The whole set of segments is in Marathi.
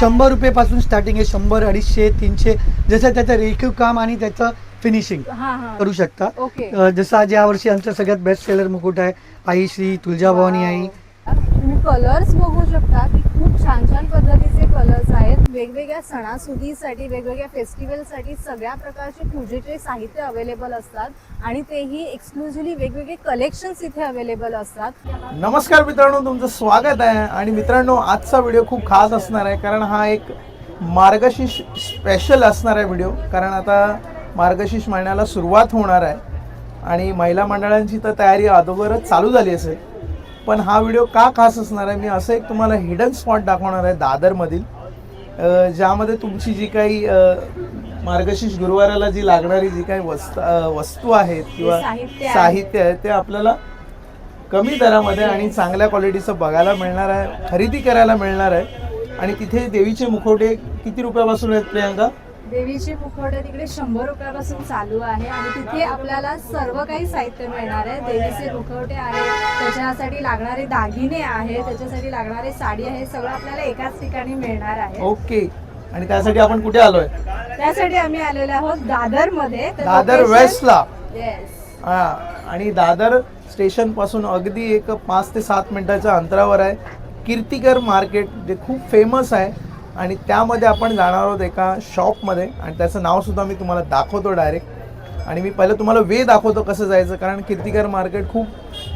शंभर रुपयेपासून स्टार्टिंग आहे शंभर अडीचशे तीनशे जसं त्याचं रेखीव काम आणि त्याचं फिनिशिंग करू शकता. अ, जसं आज यावर्षी आमचा सगळ्यात बेस्ट सेलर मुकुट आहे आई श्री तुळजाभवानी आई. कलर्स बघू शकता. की खूप छान छान पद्धतीचे कलर्स आहेत. वेगवेगळ्या सणासुदीसाठी वेगवेगळ्या फेस्टिवलसाठी सगळ्या प्रकारचे पूजेचे साहित्य अवेलेबल असतात. आणि तेही एक्सक्लुझिव्हली वेगवेगळे कलेक्शन्स इथे अवेलेबल असतात. नमस्कार मित्रांनो तुमचं स्वागत आहे. आणि मित्रांनो आजचा व्हिडिओ खूप खास असणार आहे कारण हा एक मार्गशीर्ष स्पेशल असणार आहे व्हिडिओ कारण आता मार्गशीर्ष महिन्याला सुरुवात होणार आहे. आणि महिला मंडळांची तर तयारी अगोदरच चालू झाली असेल. पण हा व्हिडिओ का खास असणार आहे? मी असं एक तुम्हाला हिडन स्पॉट दाखवणार आहे दादरमधील. ज्यामध्ये तुमची जी काही मार्गशीर्ष गुरुवाराला जी लागणारी जी काही वस्त वस्तू आहेत किंवा. साहित्य आहे. ते आपल्याला कमी दरामध्ये आणि चांगल्या क्वालिटीचं बघायला मिळणार आहे खरेदी करायला मिळणार आहे. आणि तिथे देवीचे मुखवटे किती रुपयापासून आहेत प्रियांका? देवीचे मुखवटे तिकडे शंभर रुपयापासून चालू आहे आणि तिथे आपल्याला सर्व काही साहित्य मिळणार आहे. देवीचे मुखवटे आहेत. त्याच्यासाठी लागणारे दागिने आहे त्याच्यासाठी लागणारे साडी आहे. सगळं आपल्याला एकाच ठिकाणी मिळणार आहे. ओके. आणि त्यासाठी आपण कुठे आलोय? त्यासाठी आम्ही आलेलो आहोत दादरमध्ये दादर वेस्टला. हा. आणि दादर स्टेशनपासून अगदी एक पाच ते सात मिनिटाच्या अंतरावर आहे. कीर्तिकर मार्केट जे खूप फेमस आहे. आणि त्यामध्ये आपण जाणार आहोत एका शॉपमध्ये आणि त्याचं नावसुद्धा मी तुम्हाला दाखवतो डायरेक्ट. आणि मी पहिलं तुम्हाला वे दाखवतो कसं जायचं कारण कीर्तिकर मार्केट खूप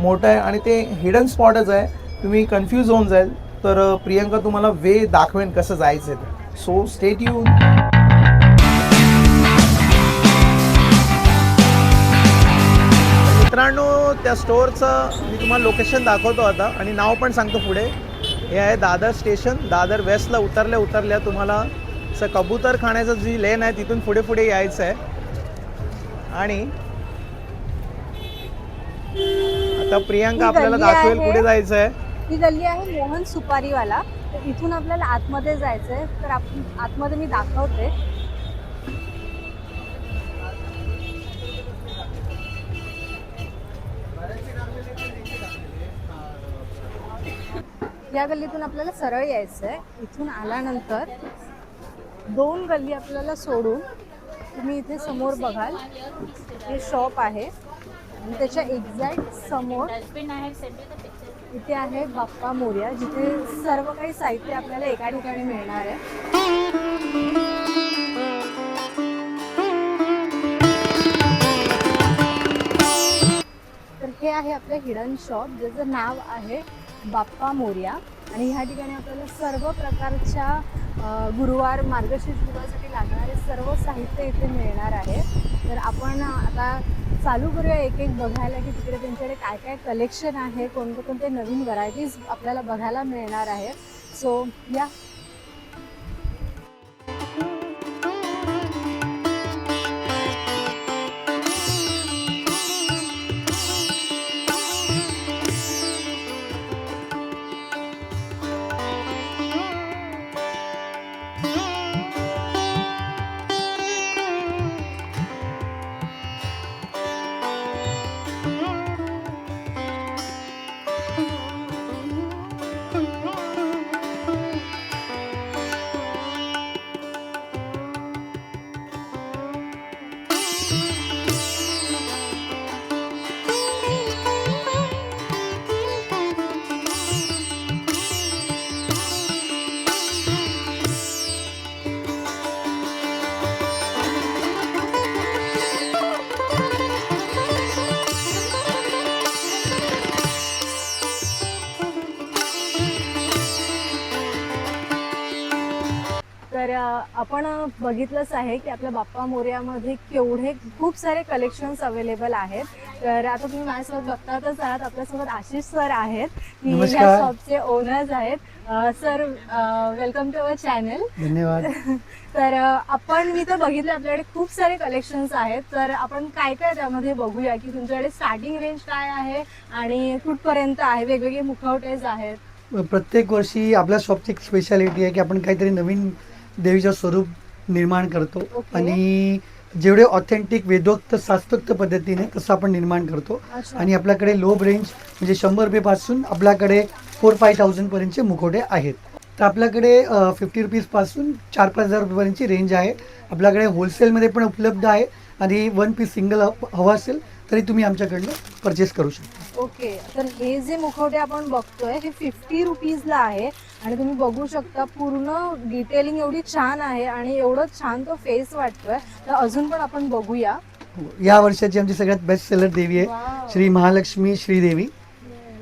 मोठं आहे आणि ते हिडन स्पॉटच आहे. तुम्ही कन्फ्यूज होऊन जाईल तर प्रियंका तुम्हाला वे दाखवेन कसं जायचं आहे सो स्टेट यू मित्रांनो त्या स्टोअरचं मी तुम्हाला लोकेशन दाखवतो आता आणि नाव पण सांगतो पुढे. हे आहे दादर स्टेशन. दादर वेस्टला उतरल्या उतरल्या तुम्हाला असं कबूतर खाण्याचं जी लेन आहे तिथून पुढे पुढे यायचं आहे. आणि आता प्रियांका आपल्याला दाखवेल आहे. कुठे जायचं आहे ही गल्ली आहे मोहन सुपारीवाला. तर इथून आपल्याला आतमध्ये जायचंय. तर आपण आतमध्ये मी दाखवते. या गल्लीतून आपल्याला सरळ यायचं आहे इथून आल्यानंतर दोन गल्ली आपल्याला सोडून तुम्ही इथे समोर बघाल. हे शॉप आहे. आणि त्याच्या एक्झॅक्ट समोर इथे आहे बाप्पा मोर्या जिथे सर्व काही साहित्य आपल्याला एका ठिकाणी मिळणार आहे. तर हे आहे आपलं हिडन शॉप ज्याचं नाव आहे बाप्पा मोर्या. आणि ह्या ठिकाणी आपल्याला सर्व प्रकारच्या गुरुवार मार्गशीर्ष गुरुवारसाठी लागणारे सर्व साहित्य इथे मिळणार आहे. तर आपण आता चालू करूया एक एक बघायला की तिकडे त्यांच्याकडे काय काय कलेक्शन आहे कोणते कोणते नवीन व्हरायटीज आपल्याला बघायला मिळणार आहे. सो या. आपण बघितलंच आहे की आपल्या बाप्पा मोर्यामध्ये केवढे खूप सारे कलेक्शन्स अवेलेबल आहेत. तर आता तुम्ही माझ्यासोबत बघतातच आहात. आपल्यासोबत आशिष सर आहेत. की. या शॉपचे ओनर्स आहेत. Sir welcome to our channel धन्यवाद. तर आपण मी तर बघितलं आपल्याकडे खूप सारे कलेक्शन्स आहेत. तर आपण काय काय त्यामध्ये बघूया की तुमच्याकडे स्टार्टिंग रेंज काय आहे आणि कुठपर्यंत आहे? वेगवेगळे मुखवटेज आहेत. प्रत्येक वर्षी आपल्या शॉपची एक स्पेशालिटी आहे की आपण काहीतरी नवीन देवीचं स्वरूप निर्माण करतो. आणि जेवढे ऑथेंटिक वेदोक्त शास्त्रोक्त पद्धतीने तसं आपण निर्माण करतो. अच्छा. आणि आपल्याकडे लो रेंज म्हणजे शंभर रुपयेपासून आपल्याकडे फोर फाय थाउजंड पर्यंतचे मुखवटे आहेत. तर आपल्याकडे फिफ्टी रुपीजपासून चार पाच हजार रुपयापर्यंतची रेंज आहे. आपल्याकडे होलसेलमध्ये पण उपलब्ध आहे. आणि वन पीस सिंगल हवा असेल तरी तुम्ही आमच्याकडनं परचेस करू शकता. ओके. तर हे जे मुखवटे आपण बघतोय हे फिफ्टी रुपीजला आहे. आणि तुम्ही बघू शकता पूर्ण डिटेलिंग एवढी छान आहे आणि एवढं छान तो फेस वाटतोय तर अजून पण आपण बघूया हो. या वर्षाची आमची सगळ्यात बेस्ट सेलर देवी आहे. श्री महालक्ष्मी श्रीदेवी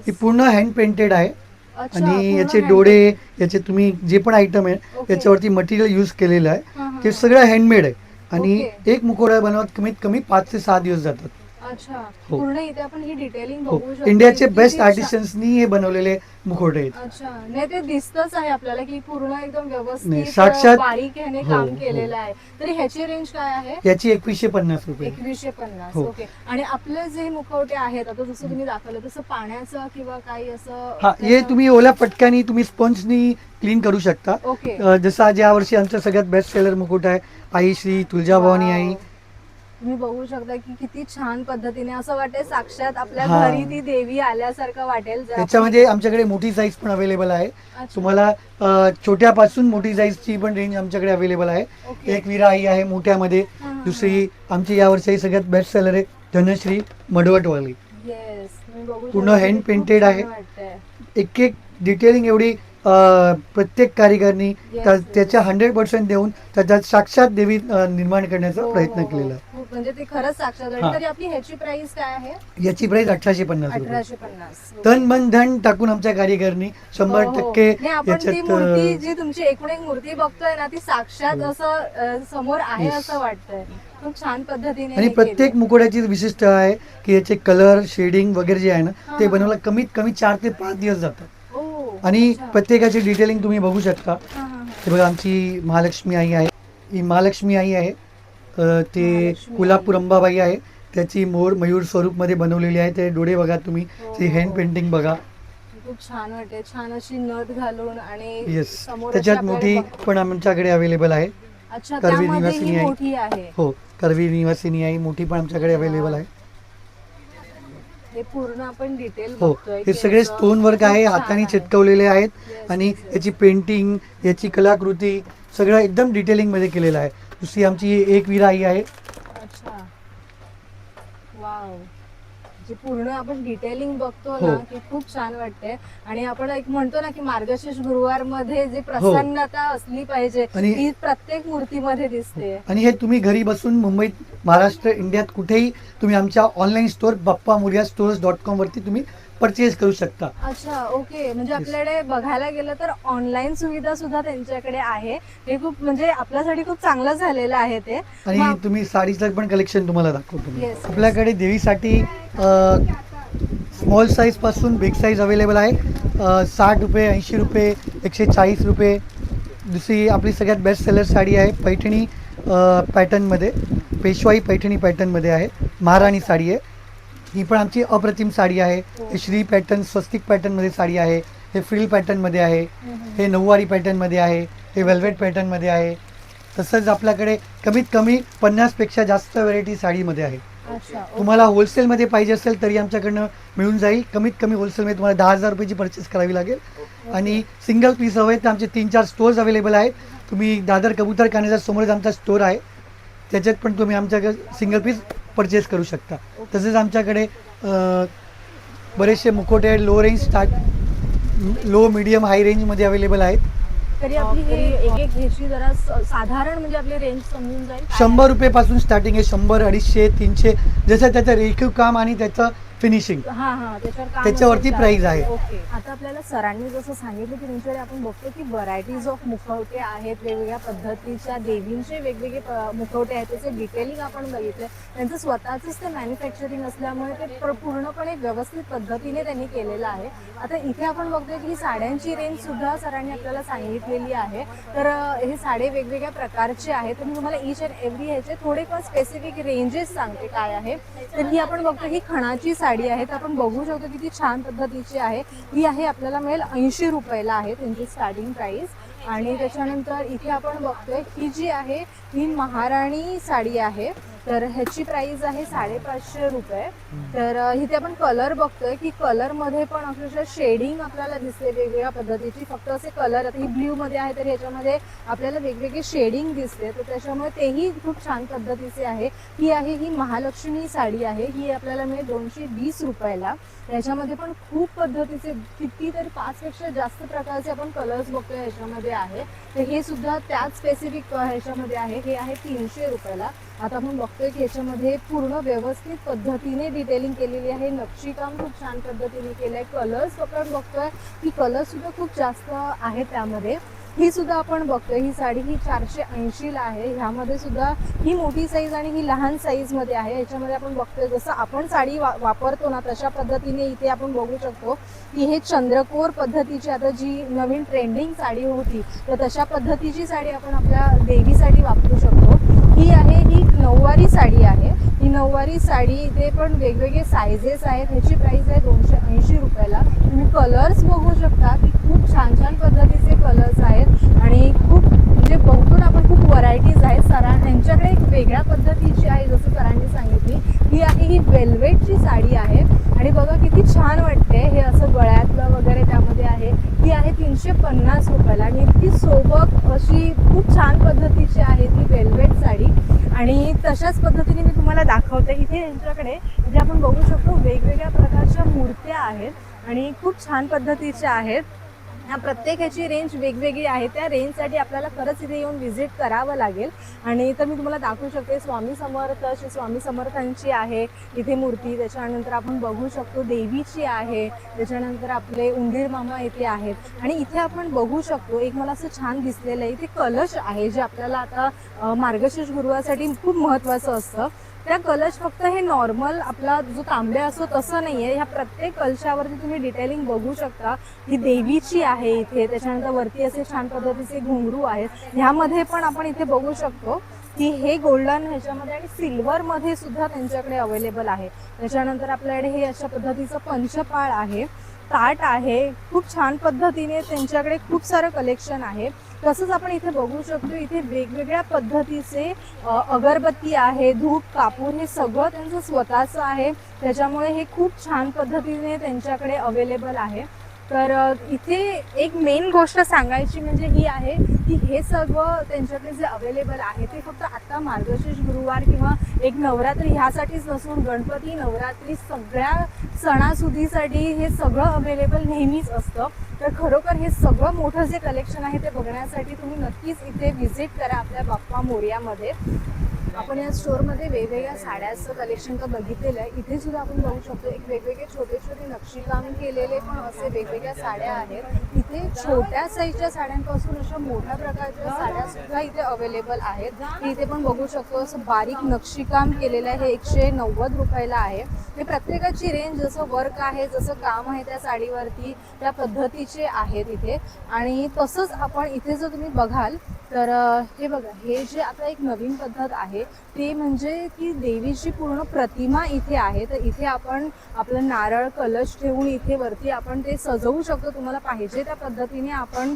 ही पूर्ण हँड पेंटेड आहे आणि याचे डोळे याचे तुम्ही जे पण आयटम आहे. याच्यावरती मटेरियल यूज केलेलं आहे ते. सगळं हँडमेड आहे आणि. एक मुखवटा बनवत कमीत कमी पाच ते सहा दिवस जातात अच्छा. हो. पूर्ण इथे आपण ही डिटेलिंग हो. बघू शकतो. इंडियाचे किती बेस्ट छान- आर्टिस्टन्सनी हे बनवलेले मुखवटे आहेत. अच्छा. नाही ते दिसतच आहे आपल्याला की पूर्ण एकदम नाही, व्यवस्थित साक्षात- बारीक ह्याने हो, काम हो. केलेलं आहे. तरी ह्याची रेंज काय आहे? याची एकवीसशे पन्नास रुपये. एकवीसशे पन्नास. हो. ओके. आणि आपले जे मुखवटे आहेत आता जसं तुम्ही दाखवलं तसं पाण्याचं किंवा काही असं हा हे त्याचं- तुम्ही ओल्या पटक्यानी तुम्ही स्पंजनी क्लीन करू शकता. ओके. अ, जसं आज या वर्षी आमचा सगळ्यात बेस्ट सेलर मुकुट आहे आई श्री तुळजाभवानी आई. तुम्ही बघू शकता की किती छान पद्धतीने असं वाटेल साक्षात आपल्या हा. घरी ती देवी आल्यासारखं वाटेल जर त्याच्यामध्ये आमच्याकडे मोठी साईज पण अवेलेबल आहे अच्छा. तुम्हाला अ, छोट्यापासून मोठी साईजची पण रेंज आमच्याकडे अवेलेबल आहे ओके. एक विरा आई आहे मोठ्यामध्ये हा, हा, दुसरी आमची या वर्षी सगळ्यात बेस्ट सेलर आहे धनश्री मडवटवाली Yes, तुम्ही बघू पूर्ण शकता hand किती खूप painted छान आहे. वाटतंय. एक एक डिटेलिंग एवढी प्रत्येक कारिगरनी. त्याच्या हंड्रेड पर्सेंट देऊन त्याच्यात साक्षात देवी निर्माण करण्याचा हो, प्रयत्न हो, हो. केलेला म्हणजे ते खरंच साक्षात हा. आहे. तरी आपली ह्याची प्राइस काय आहे याची प्राइस अठराशे पन्नास रुपये अठराशे पन्नास तन मन धन टाकून आमच्या कारिगरनी शंभर हो, हो. टक्के नाही, आपण ती याच्यात मूर्ती अ, जी तुमची एकूण एक मूर्ती बघतोय ना ती साक्षात. असं अ, समोर आहे Yes. असं वाटतंय खूप छान पद्धतीने आणि हे प्रत्येक केलंय. मुकुटाची विशिष्ट आहे की याचे कलर शेडिंग वगैरे जे आहे ना ते हा. बनवायला कमीत कमी चार ते पाच दिवस जातात आणि. प्रत्येकाची डिटेलिंग तुम्ही बघू शकता. हा, बघा आमची महालक्ष्मी आई आहे. ही महालक्ष्मी आई आहे. ते कोल्हापूर. अंबाबाई आहे. त्याची मोर मयूर स्वरूपमध्ये बनवलेली आहे. ते डोळे बघा तुम्ही. ती हँड. पेंटिंग बघा. खूप छान वाटते छान अशी नथ घालून आणि येस त्याच्यात मोठी पण आमच्याकडे अवेलेबल आहे. अच्छा करवी निवासिनी आहे. आहे. हो करवी निवासिनी आई मोठी पण आमच्याकडे अवेलेबल आहे. हे पूर्ण आपण डिटेल हो हे सगळे स्टोन वर्क आहे हाताने. चिटकवलेले आहेत आणि. याची पेंटिंग याची कलाकृती सगळं एकदम डिटेलिंगमध्ये केलेलं आहे दुसरी आमची एक विरा आई आहे अच्छा वाव जे पूर्ण आपण डिटेलिंग बघतो हो. ना की खूप छान वाटते आणि आपण एक म्हणतो ना की मार्गशीर्ष गुरुवारमध्ये जी प्रसन्नता असली पाहिजे आणि- ती प्रत्येक मूर्तीमध्ये दिसते. आणि हे तुम्ही घरी बसून मुंबईत महाराष्ट्र इंडियात कुठेही तुम्ही आमच्या online store Bappa Moriya stores dot com वरती तुम्ही परचेज करू शकता. अच्छा ओके म्हणजे आपल्याकडे बघायला गेलं तर ऑनलाईन सुविधा सुद्धा त्यांच्याकडे आहे. हे खूप म्हणजे आपल्यासाठी खूप चांगलं झालेलं आहे ते. आणि मग- तुम्ही साडीचं पण कलेक्शन तुम्हाला दाखवतो मी. Yes, yes. आपल्याकडे देवीसाठी स्मॉल साईजपासून बिग साईज अवेलेबल आहे. साठ रुपये ऐंशी रुपये एकशे चाळीस रुपये. दुसरी आपली सगळ्यात बेस्ट सेलर साडी आहे पैठणी पॅटर्नमध्ये पेशवाई पैठणी पॅटर्नमध्ये आहे. महाराणी साडी आहे. ही पण आमची अप्रतिम साडी आहे. श्री पॅटर्न स्वस्तिक पॅटर्नमध्ये साडी आहे. हे फ्रिल पॅटर्नमध्ये आहे. हे नऊवारी पॅटर्नमध्ये आहे. हे वेल्वेट पॅटर्नमध्ये आहे. तसंच आपल्याकडे कमीत कमी पन्नासपेक्षा जास्त व्हरायटी साडीमध्ये आहे. अच्छा. तुम्हाला होलसेलमध्ये पाहिजे असेल तरी आमच्याकडनं मिळून जाईल. कमीत कमी होलसेलमध्ये तुम्हाला दहा हजार रुपयाची परचेस करावी लागेल. आणि सिंगल पीस हवे तर आमचे तीन चार स्टोर्स अवेलेबल आहेत. तुम्ही दादर कबूतर खाण्याच्या समोरच आमचा स्टोर आहे. त्याच्यात पण तुम्ही आमच्याकडे सिंगल पीस परचेस करू शकता. तसेच आमच्याकडे बरेचसे मुखोटे low range start low medium high रेंजमध्ये अवेलेबल आहेत. तरी आपली हे एक एक ह्याची जरा साधारण म्हणजे आपली रेंज समजून जाईल. शंभर रुपयेपासून स्टार्टिंग आहे शंभर अडीचशे तीनशे जसं त्याचं रेखीव काम आणि त्याचं फिनिशिंग हा हा त्याच्यावर काम त्याच्यावरती price तर- आहे. ओके आता आपल्याला सरांनी जसं सांगितलं की तुमच्याकडे आपण बघतो की व्हरायटीज ऑफ मुखवटे आहेत वेगवेगळ्या पद्धतीच्या देवींचे वेगवेगळे प- मुखवटे आहेत त्याचे डिटेलिंग आपण बघितलं त्यांचं स्वतःच ते मॅन्युफॅक्चरिंग असल्यामुळे ते प्र- पूर्णपणे व्यवस्थित पद्धतीने त्यांनी केलेलं आहे. आता इथे आपण बघतोय की साड्यांची रेंज सुद्धा सरांनी आपल्याला सांगितलेली आहे. तर अं, हे साडे वेगवेगळ्या प्रकारचे आहेत. तर मी तुम्हाला इच अँड एव्हरी ह्याचे थोडेफार स्पेसिफिक रेंजेस सांगते काय आहे. तर ही आपण बघतो ही खणाची साडी आहे तर आपण बघू शकतो किती छान पद्धतीची आहे. ही आहे आपल्याला मिळेल ऐंशी रुपयाला आहे त्यांची स्टार्टिंग प्राइस आणि त्याच्यानंतर इथे आपण बघतोय ही जी आहे ही महाराणी साडी आहे. तर ह्याची प्राइस आहे साडेपाचशे रुपये. तर इथे आपण कलर बघतोय की कलरमध्ये पण अक्षरशः शेडिंग आपल्याला दिसते वेगवेगळ्या पद्धतीची. फक्त असे कलर आता ही ब्ल्यू मध्ये आहे तर ह्याच्यामध्ये आपल्याला वेगवेगळे शेडिंग दिसते. तर त्याच्यामुळे तेही खूप छान पद्धतीचे आहे. ही आहे ही महालक्ष्मी साडी आहे. ही आपल्याला मिळेल दोनशे वीस रुपयाला. याच्यामध्ये पण खूप पद्धतीचे कितीतरी पाचपेक्षा जास्त प्रकारचे आपण कलर्स बघतोय ह्याच्यामध्ये आहे. तर हे सुद्धा त्याच स्पेसिफिक ह्याच्यामध्ये आहे. हे आहे तीनशे रुपयाला. आता आपण बघतोय की याच्यामध्ये पूर्ण व्यवस्थित पद्धतीने डिटेलिंग केलेली आहे. नक्षीकाम खूप छान पद्धतीने केलं आहे कलर्स आपण बघतोय की कलर सुद्धा खूप जास्त आहेत त्यामध्ये. ही सुद्धा आपण बघतोय. ही साडी ही चारशे ऐंशीला आहे. ह्यामध्ये सुद्धा ही मोठी साईज आणि ही लहान साईजमध्ये आहे. याच्यामध्ये आपण बघतोय जसं आपण साडी वा वापरतो ना तशा पद्धतीने इथे आपण बघू शकतो की हे चंद्रकोर पद्धतीची आता जी नवीन ट्रेंडिंग साडी होती तर तशा पद्धतीची साडी आपण आपल्या देवीसाठी वापरू शकतो. ही आहे ही नऊवारी साडी आहे. ही नऊवारी साडी इथे पण वेगवेगळे सायझेस आहेत. ह्याची प्राईस आहे दोनशे ऐंशी रुपयाला. तुम्ही कलर्स बघू शकता की खूप छान छान पद्धतीचे कलर्स आहेत आणि खूप म्हणजे बघतो ना आपण खूप व्हरायटीज आहेत सरां त्यांच्याकडे एक वेगळ्या पद्धतीची आहे जसं सरांनी सांगितली ही आहे ही वेल्वेटची साडी आहे आणि बघा किती छान वाटते हे असं गळ्यातलं वगैरे त्यामध्ये आहे ही आहे तीनशे पन्नास रुपयाला आणि इतकी सोबत अशी खूप छान पद्धतीची आहे ती वेल्वेट साडी आणि तशाच पद्धतीने मी तुम्हाला दाखवते. इथे यांच्याकडे इथे आपण बघू शकतो वेगवेगळ्या प्रकारच्या मूर्त्या आहेत आणि खूप छान पद्धतीच्या आहेत. ह्या प्रत्येक ह्याची रेंज वेगवेगळी आहे. त्या रेंजसाठी आपल्याला खरंच इथे येऊन व्हिजिट करावं लागेल. आणि तर मी तुम्हाला दाखवू शकते स्वामी समर्थ श्री स्वामी समर्थांची आहे इथे मूर्ती त्याच्यानंतर आपण बघू शकतो देवीची आहे त्याच्यानंतर आपले उंदीर मामा इथे आहेत. आणि इथे आपण बघू शकतो एक मला असं छान दिसलेलं आहे इथे कलश आहे जे आपल्याला आता मार्गशीर्ष गुरुवासाठी खूप महत्त्वाचं असतं. त्या कलश फक्त हे नॉर्मल आपला जो तांब्या असतो तसं नाही आहे ह्या प्रत्येक कलशावरती तुम्ही डिटेलिंग बघू शकता. ही देवीची आहे इथे. त्याच्यानंतर वरती असे छान पद्धतीचे घुंगरू आहेत. ह्यामध्ये पण आपण इथे बघू शकतो की हे गोल्डन ह्याच्यामध्ये आणि सिल्वरमध्ये सुद्धा त्यांच्याकडे अवेलेबल आहे. त्याच्यानंतर आपल्याकडे हे अशा पद्धतीचं पंचपाळ आहे. ताट आहे. खूप छान पद्धतीने त्यांच्याकडे खूप सारं कलेक्शन आहे. तसंच आपण इथे बघू शकतो इथे वेगवेगळ्या पद्धतीचे अगरबत्ती आहे धूप कापूर हे सगळं त्यांचं स्वतःचं आहे. त्याच्यामुळे हे खूप छान पद्धतीने त्यांच्याकडे अवेलेबल आहे. तर इथे एक मेन गोष्ट सांगायची म्हणजे ही आहे की हे सगळं त्यांच्याकडे जे अवेलेबल आहे ते फक्त आत्ता मार्गशीर्ष गुरुवार किंवा एक नवरात्री ह्यासाठीच नसून गणपती नवरात्री सगळ्या सणासुदीसाठी हे सगळं अवेलेबल नेहमीच असतं. तर खरोखर हे सगळं मोठं जे कलेक्शन आहे ते बघण्यासाठी तुम्ही नक्कीच इथे व्हिजिट करा आपल्या बाप्पा मोर्यामध्ये. आपण या स्टोअरमध्ये वेगवेगळ्या साड्याचं कलेक्शन तर बघितलेलं आहे. इथे सुद्धा आपण बघू शकतो एक वेगवेगळे छोटे छोटे नक्षीकाम केलेले पण असे वेगवेगळ्या साड्या आहेत. इथे छोट्या साईजच्या साड्यांपासून अशा मोठ्या प्रकारच्या साड्या सुद्धा इथे अवेलेबल आहेत. इथे पण बघू शकतो असं बारीक नक्षीकाम केलेलं आहे हे एकशे नव्वद रुपयाला आहे. हे प्रत्येकाची रेंज जसं वर्क आहे जसं काम आहे त्या साडीवरती त्या पद्धतीचे आहेत इथे. आणि तसंच आपण इथे जर तुम्ही बघाल तर हे बघा हे जे आता एक नवीन पद्धत आहे ते म्हणजे की देवीची पूर्ण प्रतिमा इथे आहे. तर इथे आपण आपलं नारळ कलश ठेवून इथे वरती आपण ते सजवू शकतो. तुम्हाला पाहिजे त्या पद्धतीने आपण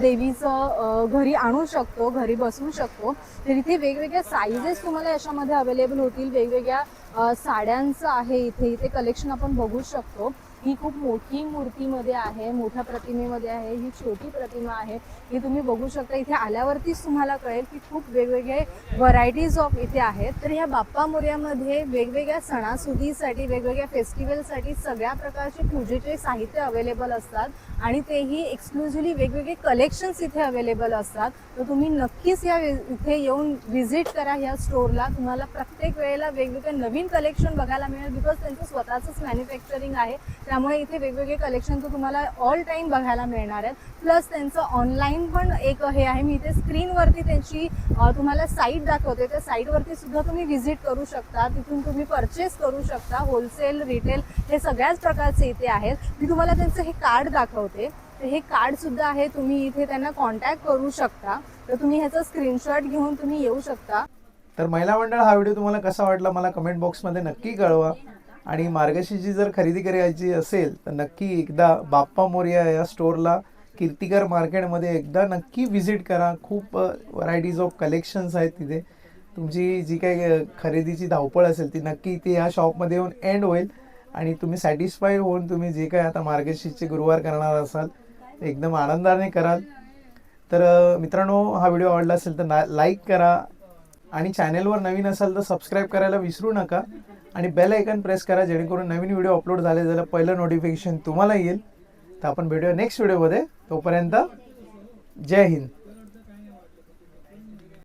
देवीचं घरी आणू शकतो घरी बसवू शकतो. तर इथे वेगवेगळ्या साईजेस तुम्हाला याच्यामध्ये अवेलेबल होतील. वेगवेगळ्या साड्यांचं आहे इथे. इथे कलेक्शन आपण बघू शकतो. ही खूप मोठी मूर्तीमध्ये आहे मोठ्या प्रतिमेमध्ये आहे ही छोटी प्रतिमा आहे. ही तुम्ही बघू शकता इथे आल्यावरतीच तुम्हाला कळेल की खूप वेगवेगळे व्हरायटीज ऑफ इथे आहेत. तर ह्या बाप्पा मोर्यामध्ये वेगवेगळ्या सणासुदीसाठी वेगवेगळ्या फेस्टिवलसाठी सगळ्या प्रकारचे पूजेचे साहित्य अवेलेबल असतात आणि तेही एक्सक्लुझिव्हली वेगवेगळे कलेक्शन्स इथे अवेलेबल असतात. तर तुम्ही नक्कीच या इथे येऊन व्हिजिट करा ह्या स्टोअरला तुम्हाला प्रत्येक वेळेला वेगवेगळे नवीन कलेक्शन बघायला मिळेल बिकॉज त्यांचं स्वतःचंच मॅन्युफॅक्चरिंग आहे. त्यामुळे इथे वेगवेगळे कलेक्शन तर तुम्हाला ऑल टाईम बघायला मिळणार आहेत. प्लस त्यांचं ऑनलाईन पण एक हे आहे. मी इथे स्क्रीनवरती त्यांची तुम्हाला साईट दाखवते. त्या साईटवरती सुद्धा तुम्ही व्हिजिट करू शकता. तिथून तुम्ही परचेस करू शकता. होलसेल रिटेल हे सगळ्याच प्रकारचे इथे आहेत. मी तुम्हाला त्यांचं हे कार्ड दाखवते. तर हे कार्ड सुद्धा आहे. तुम्ही इथे त्यांना कॉन्टॅक्ट करू शकता. तर तुम्ही ह्याचा स्क्रीनशॉट घेऊन तुम्ही येऊ शकता. तर महिला मंडळ हा व्हिडिओ तुम्हाला कसा वाटला मला कमेंट बॉक्समध्ये नक्की कळवा. आणि मार्गशीची जर खरेदी करायची असेल तर नक्की एकदा बाप्पा मोर्या या स्टोअरला कीर्तिकर मार्केटमध्ये एकदा नक्की व्हिजिट करा. खूप व्हरायटीज ऑफ कलेक्शन्स आहेत तिथे. तुमची जी काही खरेदीची धावपळ असेल ती नक्की ती या शॉपमध्ये येऊन एंड होईल. आणि तुम्ही सॅटिस्फाईड होऊन तुम्ही जे काही आता मार्गशीर्षचे गुरुवार करणार असाल एकदम आनंदाने कराल. तर मित्रांनो हा व्हिडिओ आवडला असेल तर ना लाईक करा. आणि चॅनेलवर नवीन असाल तर सबस्क्राईब करायला विसरू नका. आणि बेल ऐकन प्रेस करा जेणेकरून नवीन व्हिडिओ अपलोड झाले झालं पहिलं नोटिफिकेशन तुम्हाला येईल. तर आपण भेटूया नेक्स्ट व्हिडिओमध्ये तोपर्यंत जय हिंद.